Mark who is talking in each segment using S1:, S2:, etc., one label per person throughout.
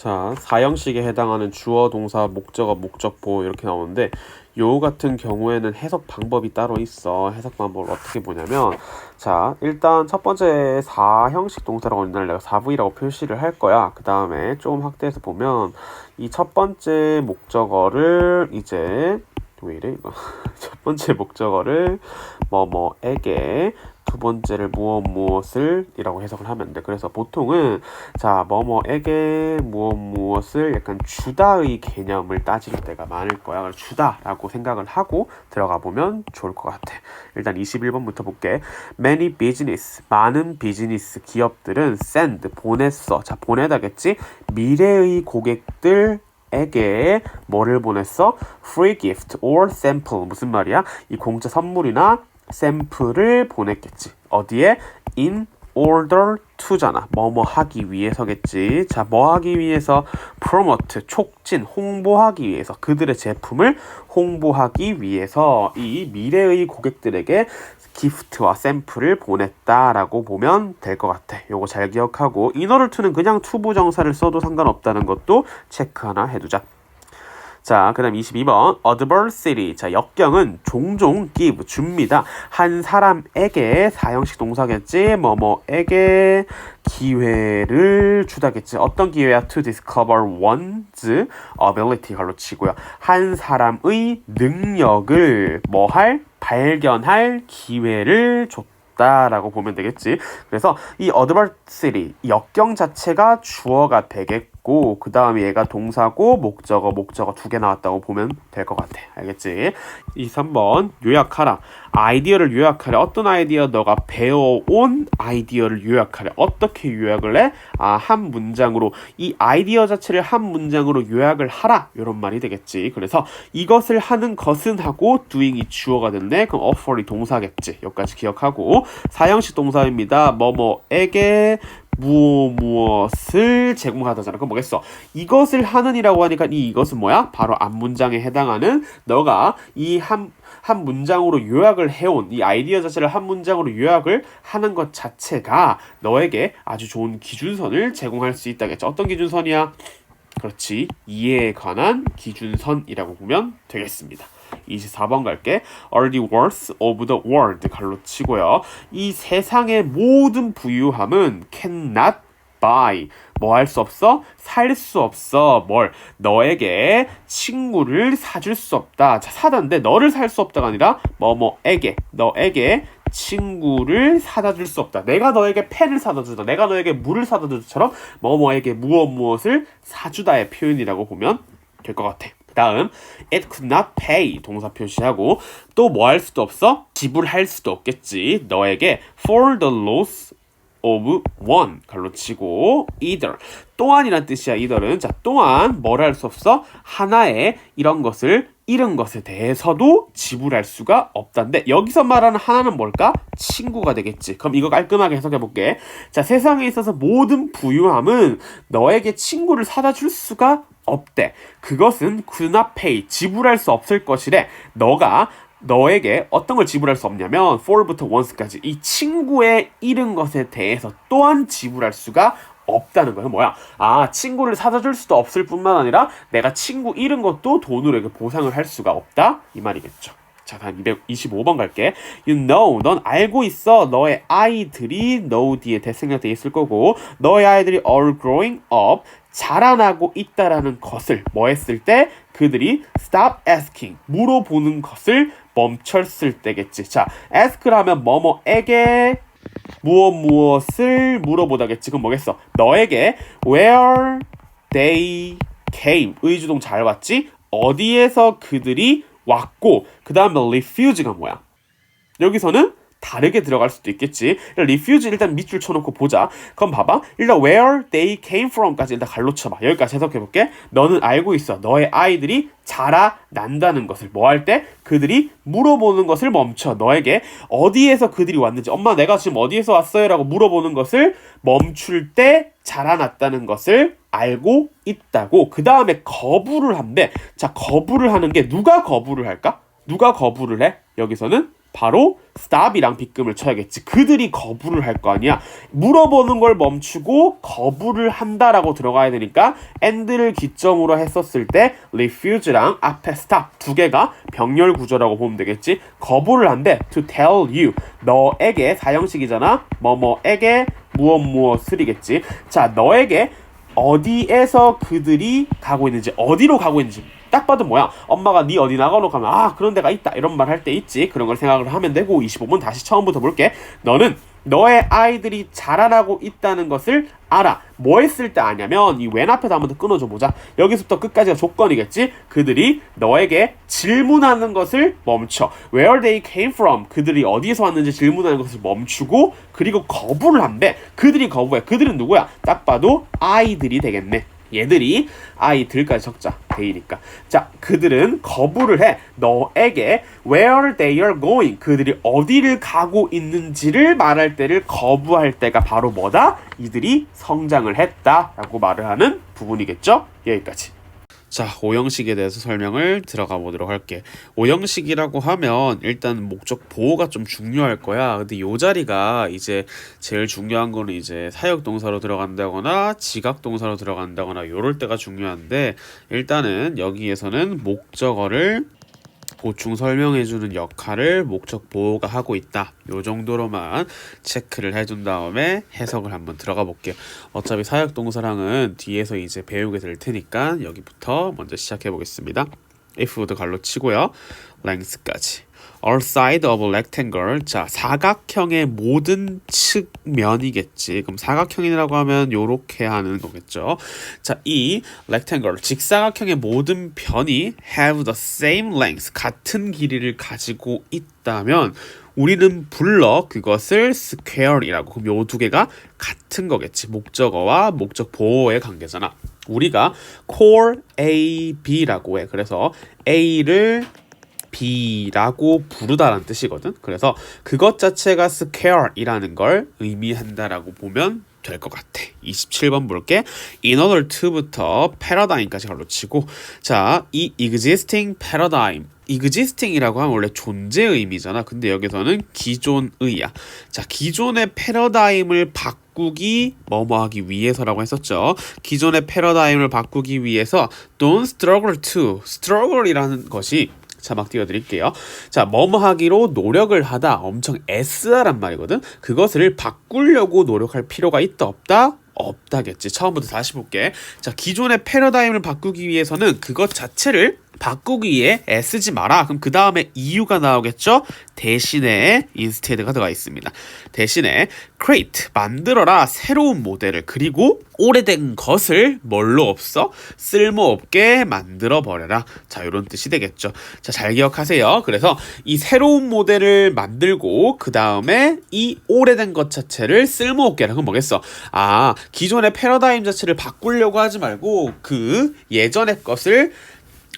S1: 자, 사형식에 해당하는 주어, 동사, 목적어, 목적보 이렇게 나오는데 요 같은 경우에는 해석 방법이 따로 있어. 해석 방법을 어떻게 보냐면 자, 일단 첫 번째 사형식 동사라고 옛날에 내가 4V라고 표시를 할 거야. 그 다음에 좀 확대해서 보면 이 첫 번째 목적어를 이제 왜 이래 이거 첫 번째 목적어를 뭐뭐에게 두 번째를 무엇 무엇을 이라고 해석을 하면 돼. 그래서 보통은 자 뭐뭐에게 무엇 무엇을 약간 주다의 개념을 따질 때가 많을 거야. 그래서 주다라고 생각을 하고 들어가 보면 좋을 것 같아. 일단 21번부터 볼게. Many business 많은 비즈니스 기업들은 send 보냈어. 자 보내다겠지. 미래의 고객들 에게 뭐를 보냈어? free gift or sample 무슨 말이야? 이 공짜 선물이나 샘플을 보냈겠지. 어디에? in order to잖아. 뭐뭐 하기 위해서겠지. 자, 뭐 하기 위해서? promote 촉진 홍보하기 위해서 그들의 제품을 홍보하기 위해서 이 미래의 고객들에게 기프트와 샘플을 보냈다라고 보면 될 것 같아. 요거 잘 기억하고 인어를 투는 그냥 투부정사를 써도 상관없다는 것도 체크 하나 해두자. 자, 그 다음 22번. adversity. 자, 역경은 종종 give, 줍니다. 한 사람에게 사형식 동사겠지. 뭐뭐에게 기회를 주다겠지. 어떤 기회야? to discover one's ability 갈로 치고요. 한 사람의 능력을 뭐 할? 발견할 기회를 줬다. 라고 보면 되겠지. 그래서 이 adversity, 역경 자체가 주어가 되겠고, 그 다음에 얘가 동사고, 목적어, 목적어 두 개 나왔다고 보면 될 것 같아. 알겠지? 23번, 요약하라. 아이디어를 요약하래. 어떤 아이디어? 너가 배워온 아이디어를 요약하래. 어떻게 요약을 해? 아, 한 문장으로. 이 아이디어 자체를 한 문장으로 요약을 하라. 이런 말이 되겠지. 그래서 이것을 하는 것은 하고 doing이 주어가 됐네. 그럼 offer이 동사겠지. 여기까지 기억하고. 사형식 동사입니다. 뭐뭐에게 무엇 무엇을 제공하다잖아. 그럼 뭐겠어? 이것을 하는이라고 하니까 이 이것은 뭐야? 바로 앞 문장에 해당하는 너가 이 한 한 문장으로 요약을 해온 이 아이디어 자체를 한 문장으로 요약을 하는 것 자체가 너에게 아주 좋은 기준선을 제공할 수 있다겠죠. 어떤 기준선이야? 그렇지. 이해에 관한 기준선이라고 보면 되겠습니다. 24번 갈게. are the worth of the world 갈로 치고요. 이 세상의 모든 부유함은 cannot buy 뭐 할 수 없어? 살 수 없어. 뭘? 너에게 친구를 사줄 수 없다. 자, 사다인데 너를 살 수 없다가 아니라 뭐뭐에게 너에게 친구를 사다 줄 수 없다. 내가 너에게 펜을 사다 주다. 내가 너에게 물을 사다 주다처럼 뭐뭐에게 무엇 무엇을 사주다의 표현이라고 보면 될 것 같아. 다음 it could not pay 동사 표시하고 또 뭐 할 수도 없어? 지불할 수도 없겠지. 너에게 for the loss of one 갈로 치고 either. 또한이란 뜻이야 either은. 자 또한 뭘 할 수 없어? 하나의 이런 것을 잃은 것에 대해서도 지불할 수가 없단데 여기서 말하는 하나는 뭘까? 친구가 되겠지. 그럼 이거 깔끔하게 해석해 볼게. 자 세상에 있어서 모든 부유함은 너에게 친구를 사다 줄 수가 없대. 그것은 could not pay 지불할 수 없을 것이래. 너가 너에게 어떤 걸 지불할 수 없냐면 for부터 once까지 이 친구의 잃은 것에 대해서 또한 지불할 수가 없다는 거예요. 뭐야? 아, 친구를 사다 줄 수도 없을 뿐만 아니라 내가 친구 잃은 것도 돈으로 이렇게 보상을 할 수가 없다. 이 말이겠죠. 자, 다음 225번 갈게. You know, 넌 알고 있어. 너의 아이들이 know 뒤에 대생략돼 있을 거고, 너의 아이들이 are growing up, 자라나고 있다라는 것을 뭐 했을 때 그들이 stop asking, 물어보는 것을 멈췄을 때겠지. 자, ask라면 뭐뭐에게 무엇 무엇을 물어보다겠지. 그럼 뭐겠어? 너에게 where they came 의주동 잘 왔지? 어디에서 그들이 왔고 그 다음에 refuge가 뭐야? 여기서는 다르게 들어갈 수도 있겠지. 일단 refuse 일단 밑줄 쳐놓고 보자. 그럼 봐봐. 일단 where they came from까지 일단 갈로 쳐봐. 여기까지 해석해볼게. 너는 알고 있어. 너의 아이들이 자라난다는 것을 뭐 할 때? 그들이 물어보는 것을 멈춰. 너에게 어디에서 그들이 왔는지. 엄마 내가 지금 어디에서 왔어요? 라고 물어보는 것을 멈출 때 자라났다는 것을 알고 있다고. 그 다음에 거부를 한대. 자, 거부를 하는 게 누가 거부를 할까? 누가 거부를 해? 여기서는 바로 stop이랑 빗금을 쳐야겠지. 그들이 거부를 할 거 아니야. 물어보는 걸 멈추고 거부를 한다라고 들어가야 되니까 and를 기점으로 했었을 때 refuse랑 앞에 stop 두 개가 병렬 구조라고 보면 되겠지. 거부를 한대. to tell you 너에게 사형식이잖아. 뭐뭐에게 무엇 무엇을이겠지. 자, 너에게 어디에서 그들이 가고 있는지 어디로 가고 있는지 딱 봐도 뭐야 엄마가 네 어디 나가노 가면 아 그런 데가 있다 이런 말 할 때 있지 그런 걸 생각을 하면 되고 25분 다시 처음부터 볼게 너는 너의 아이들이 자라나고 있다는 것을 알아. 뭐 했을 때 아냐면 이왼 앞에다 한번 더 끊어줘 보자. 여기서부터 끝까지가 조건이겠지. 그들이 너에게 질문하는 것을 멈춰. Where they came from. 그들이 어디서 왔는지 질문하는 것을 멈추고 그리고 거부를 한대. 그들이 거부해. 그들은 누구야? 딱 봐도 아이들이 되겠네. 얘들이 아이들까지 적자 데이니까. 자 그들은 거부를 해. 너에게 where they are going. 그들이 어디를 가고 있는지를 말할 때를 거부할 때가 바로 뭐다? 이들이 성장을 했다라고 말을 하는 부분이겠죠? 여기까지 자, 오형식에 대해서 설명을 들어가 보도록 할게. 오형식이라고 하면 일단 목적 보호가 좀 중요할 거야. 근데 요 자리가 이제 제일 중요한 거는 이제 사역 동사로 들어간다거나 지각 동사로 들어간다거나 요럴 때가 중요한데 일단은 여기에서는 목적어를 보충 설명해주는 역할을 목적 보호가 하고 있다. 요 정도로만 체크를 해둔 다음에 해석을 한번 들어가 볼게요. 어차피 사역 동사랑은 뒤에서 이제 배우게 될 테니까 여기부터 먼저 시작해 보겠습니다. would 갈로 치고요. length까지. All side of a rectangle. 자, 사각형의 모든 측면이겠지. 그럼 사각형이라고 하면 요렇게 하는 거겠죠. 자, 이 rectangle, 직사각형의 모든 변이 have the same length, 같은 길이를 가지고 있다면 우리는 불러 그것을 square이라고. 그럼 요 두 개가 같은 거겠지. 목적어와 목적 보호의 관계잖아. 우리가 core A, B라고 해. 그래서 A를 B라고 부르다라는 뜻이거든. 그래서 그것 자체가 square이라는 걸 의미한다라고 보면 될 것 같아. 27번 볼게. In order to부터 paradigm까지 갈로 치고 자, 이 existing paradigm existing이라고 하면 원래 존재의 의미잖아. 근데 여기서는 기존의야. 자, 기존의 패러다임을 바꾸기 뭐뭐 하기 위해서라고 했었죠. 기존의 패러다임을 바꾸기 위해서 don't struggle to struggle이라는 것이 자막 띄워드릴게요. 자, 뭐뭐 하기로 노력을 하다 엄청 애쓰다란 말이거든. 그것을 바꾸려고 노력할 필요가 있다 없다? 없다겠지. 처음부터 다시 볼게. 자, 기존의 패러다임을 바꾸기 위해서는 그것 자체를 바꾸기 위해 애쓰지 마라. 그럼 그 다음에 이유가 나오겠죠? 대신에 instead가 들어가 있습니다. 대신에 create 만들어라 새로운 모델을 그리고 오래된 것을 뭘로 없어 쓸모없게 만들어 버려라. 자, 이런 뜻이 되겠죠. 자, 잘 기억하세요. 그래서 이 새로운 모델을 만들고 그 다음에 이 오래된 것 자체를 쓸모없게 하는 건 뭐겠어? 아, 기존의 패러다임 자체를 바꾸려고 하지 말고 그 예전의 것을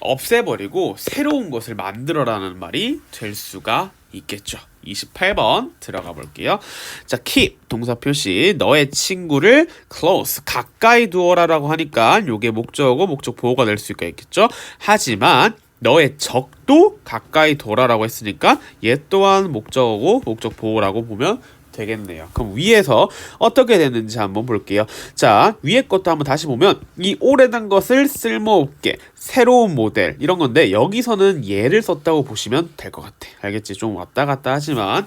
S1: 없애버리고 새로운 것을 만들어라는 말이 될 수가 있겠죠. 28번 들어가 볼게요. 자, keep 동사 표시 너의 친구를 close 가까이 두어라라고 하니까 요게 목적어고 목적 보호가 될수 있겠죠. 하지만 너의 적도 가까이 둬라라고 했으니까 얘 또한 목적어고 목적 보호라고 보면 되겠네요. 그럼 위에서 어떻게 됐는지 한번 볼게요. 자, 위에 것도 한번 다시 보면 이 오래된 것을 쓸모없게 새로운 모델 이런 건데 여기서는 얘를 썼다고 보시면 될 것 같아. 알겠지? 좀 왔다 갔다 하지만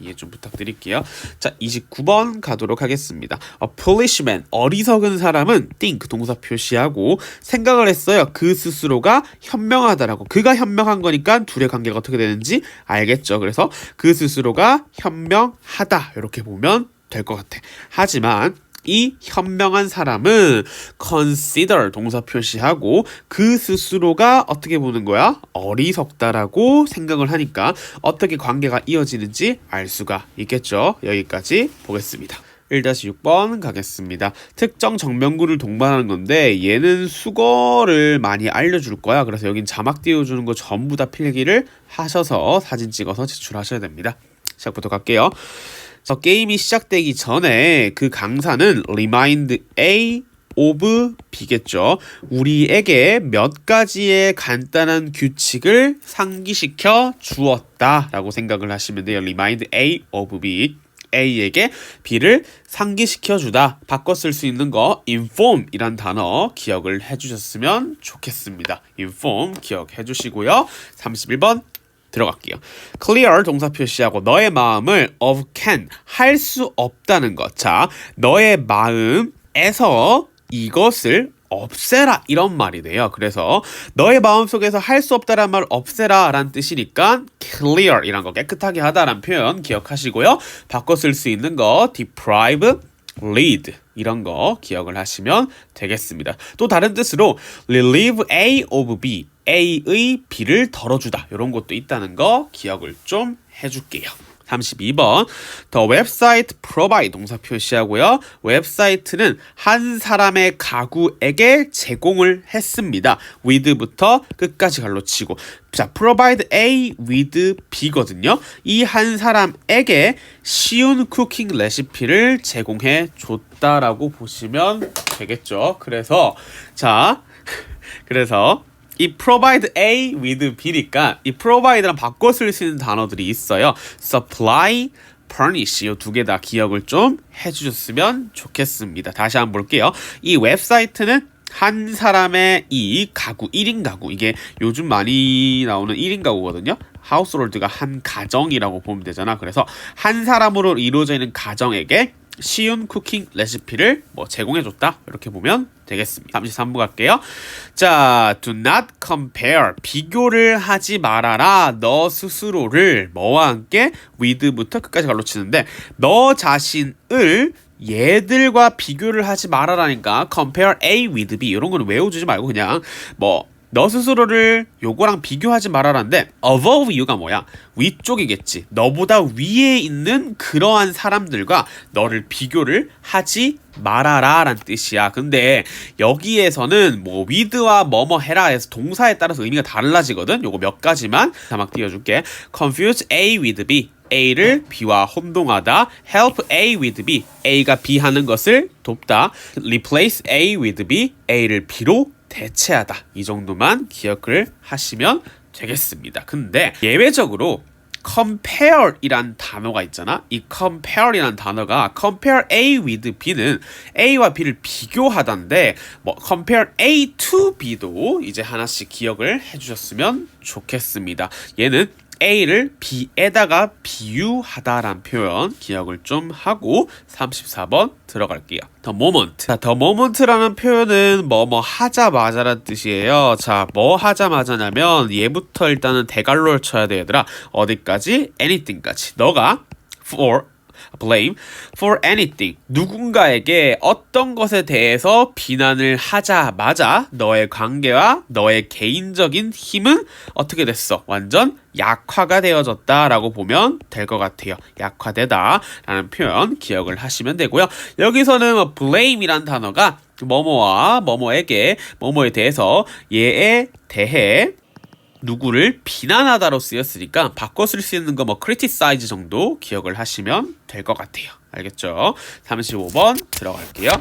S1: 이해 좀 부탁드릴게요. 자, 29번 가도록 하겠습니다. A polishman, 어리석은 사람은 think 동사 표시하고 생각을 했어요. 그 스스로가 현명하다라고. 그가 현명한 거니까 둘의 관계가 어떻게 되는지 알겠죠. 그래서 그 스스로가 현명하다. 이렇게 보면 될 것 같아. 하지만 이 현명한 사람은 consider 동사 표시하고 그 스스로가 어떻게 보는 거야? 어리석다라고 생각을 하니까 어떻게 관계가 이어지는지 알 수가 있겠죠. 여기까지 보겠습니다. 1-6번 가겠습니다. 특정 정명구를 동반하는 건데 얘는 수거를 많이 알려줄 거야. 그래서 여긴 자막 띄워주는 거 전부 다 필기를 하셔서 사진 찍어서 제출하셔야 됩니다. 시작부터 갈게요. 저 게임이 시작되기 전에 그 강사는 remind A of B겠죠. 우리에게 몇 가지의 간단한 규칙을 상기시켜 주었다라고 생각을 하시면 돼요. remind A of B. A에게 B를 상기시켜 주다. 바꿔 쓸 수 있는 거 inform 이란 단어 기억을 해 주셨으면 좋겠습니다. inform 기억해 주시고요. 31번 들어갈게요. clear 동사 표시하고 너의 마음을 of can 할 수 없다는 것. 자, 너의 마음에서 이것을 없애라 이런 말이 돼요. 그래서 너의 마음속에서 할 수 없다란 말 없애라 라는 뜻이니까 clear 이란 거 깨끗하게 하다라는 표현 기억하시고요. 바꿔 쓸 수 있는 거 deprive lead 이런 거 기억을 하시면 되겠습니다. 또 다른 뜻으로 relieve A of B A의 B를 덜어주다 이런 것도 있다는 거 기억을 좀 해줄게요. 32번 The website provide 동사 표시하고요. 웹사이트는 한 사람의 가구에게 제공을 했습니다. with부터 끝까지 갈로 치고 자, provide A with B거든요. 이 한 사람에게 쉬운 쿠킹 레시피를 제공해 줬다라고 보시면 되겠죠. 그래서 자, 그래서 이 provide A with B니까 이 provide랑 바꿔 쓸 수 있는 단어들이 있어요. supply, furnish 이 두 개 다 기억을 좀 해주셨으면 좋겠습니다. 다시 한번 볼게요. 이 웹사이트는 한 사람의 이 가구 1인 가구 이게 요즘 많이 나오는 1인 가구거든요. 하우스홀드가 한 가정이라고 보면 되잖아. 그래서 한 사람으로 이루어져 있는 가정에게 쉬운 쿠킹 레시피를 뭐 제공해줬다 이렇게 보면 되겠습니다. 33부 갈게요. 자, do not compare 비교를 하지 말아라. 너 스스로를 뭐와 함께 with부터 끝까지 갈로 치는데 너 자신을 얘들과 비교를 하지 말아라니까 compare A with B 이런 거는 외워주지 말고 그냥 뭐 너 스스로를 요거랑 비교하지 말아라는데 above you가 뭐야? 위쪽이겠지. 너보다 위에 있는 그러한 사람들과 너를 비교를 하지 말아라 라는 뜻이야. 근데 여기에서는 뭐 with와 뭐뭐 해라 해서 동사에 따라서 의미가 달라지거든. 요거 몇 가지만 자막 띄워줄게. confuse A with B. A를 B와 혼동하다. help A with B. A가 B 하는 것을 돕다. replace A with B. A를 B로 대체하다. 이 정도만 기억을 하시면 되겠습니다. 근데 예외적으로 compare이란 단어가 있잖아. 이 compare이란 단어가 compare A with B는 A와 B를 비교하다인데 뭐 compare A to B도 이제 하나씩 기억을 해주셨으면 좋겠습니다. 얘는 A를 B에다가 비유하다란 표현 기억을 좀 하고 34번 들어갈게요. The moment. 자, the moment라는 표현은 뭐뭐 하자마자란 뜻이에요. 자, 뭐 하자마자냐면 얘부터 일단은 대갈로를 쳐야 돼 얘들아. 어디까지? anything까지. 너가 for blame for anything. 누군가에게 어떤 것에 대해서 비난을 하자마자 너의 관계와 너의 개인적인 힘은 어떻게 됐어? 완전 약화가 되어졌다라고 보면 될 것 같아요. 약화되다라는 표현 기억을 하시면 되고요. 여기서는 뭐 blame이란 단어가 뭐뭐와 뭐뭐에게 뭐뭐에 대해서 얘에 대해 누구를 비난하다로 쓰였으니까 바꿔 쓸 수 있는 거뭐 criticize 정도 기억을 하시면 될 것 같아요. 알겠죠? 35번 들어갈게요.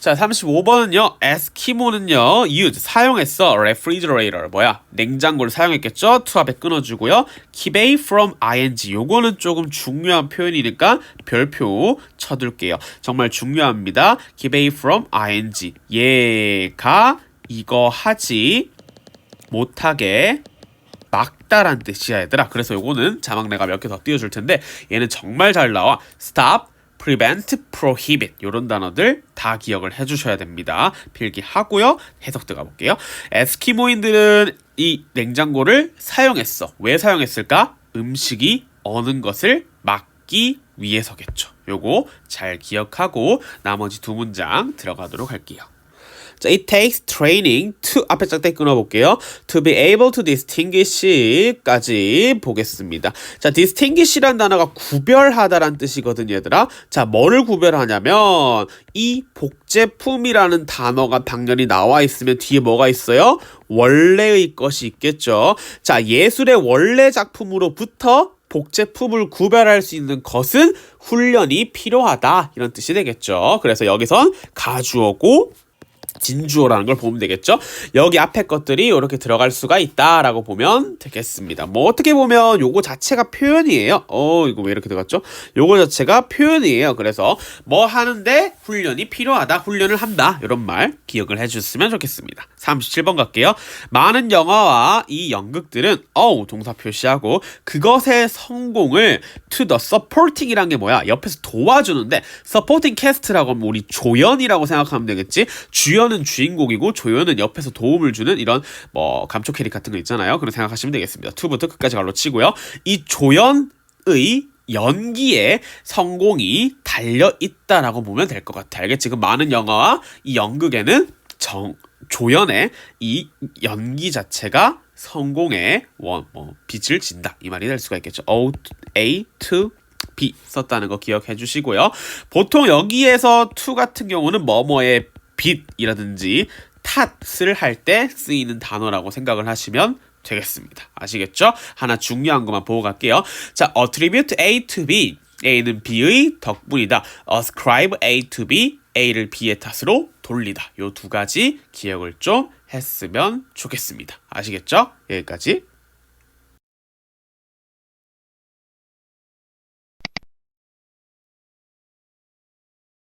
S1: 자, 35번은요. 에스키모는요. use 사용했어. refrigerator 뭐야? 냉장고를 사용했겠죠? to 앞에 끊어 주고요. keep away from ing 요거는 조금 중요한 표현이니까 별표 쳐 둘게요. 정말 중요합니다. away from ing 얘가 이거 하지 못하게 막다란 뜻이야 얘들아 그래서 요거는 자막 내가 몇 개 더 띄워줄 텐데 얘는 정말 잘 나와. Stop, prevent, prohibit. 요런 단어들 다 기억을 해주셔야 됩니다. 필기하고요. 해석 들어가 볼게요. 에스키모인들은 이 냉장고를 사용했어. 왜 사용했을까? 음식이 어는 것을 막기 위해서겠죠. 요거 잘 기억하고 나머지 두 문장 들어가도록 할게요 자, it takes training to 앞에 짝대 끊어볼게요. To be able to distinguish까지 보겠습니다. 자, distinguish란 단어가 구별하다란 뜻이거든요, 얘들아. 자, 뭐를 구별하냐면 이 복제품이라는 단어가 당연히 나와 있으면 뒤에 뭐가 있어요? 원래의 것이 있겠죠. 자, 예술의 원래 작품으로부터 복제품을 구별할 수 있는 것은 훈련이 필요하다 이런 뜻이 되겠죠. 그래서 여기선 가주어고 진주어라는 걸 보면 되겠죠. 여기 앞에 것들이 이렇게 들어갈 수가 있다라고 보면 되겠습니다. 뭐 어떻게 보면 요거 자체가 표현이에요. 어 이거 왜 이렇게 들어갔죠? 요거 자체가 표현이에요. 그래서 뭐 하는데 훈련이 필요하다, 훈련을 한다 이런 말 기억을 해주셨으면 좋겠습니다. 37번 갈게요. 많은 영화와 이 연극들은 어우 동사 표시하고 그것의 성공을 to the supporting이란 게 뭐야? 옆에서 도와주는데 supporting cast라고 하면 우리 조연이라고 생각하면 되겠지. 주연은 주인공이고 조연은 옆에서 도움을 주는 이런 뭐 감초 캐릭 같은 거 있잖아요. 그런 생각하시면 되겠습니다. 2부터 끝까지 갈로 치고요. 이 조연의 연기에 성공이 달려 있다라고 보면 될 것 같아. 알겠지? 지금 많은 영화와 이 연극에는 정 조연의 이 연기 자체가 성공의 원 뭐 빛을 진다 이 말이 될 수가 있겠죠. O A to B 썼다는 거 기억해 주시고요. 보통 여기에서 to 같은 경우는 뭐뭐의 빛이라든지 탓을 할 때 쓰이는 단어라고 생각을 하시면 되겠습니다. 아시겠죠? 하나 중요한 것만 보고 갈게요. 자, attribute A to B. A는 B의 덕분이다. ascribe A to B. A를 B의 탓으로 돌리다. 요 두 가지 기억을 좀 했으면 좋겠습니다. 아시겠죠? 여기까지.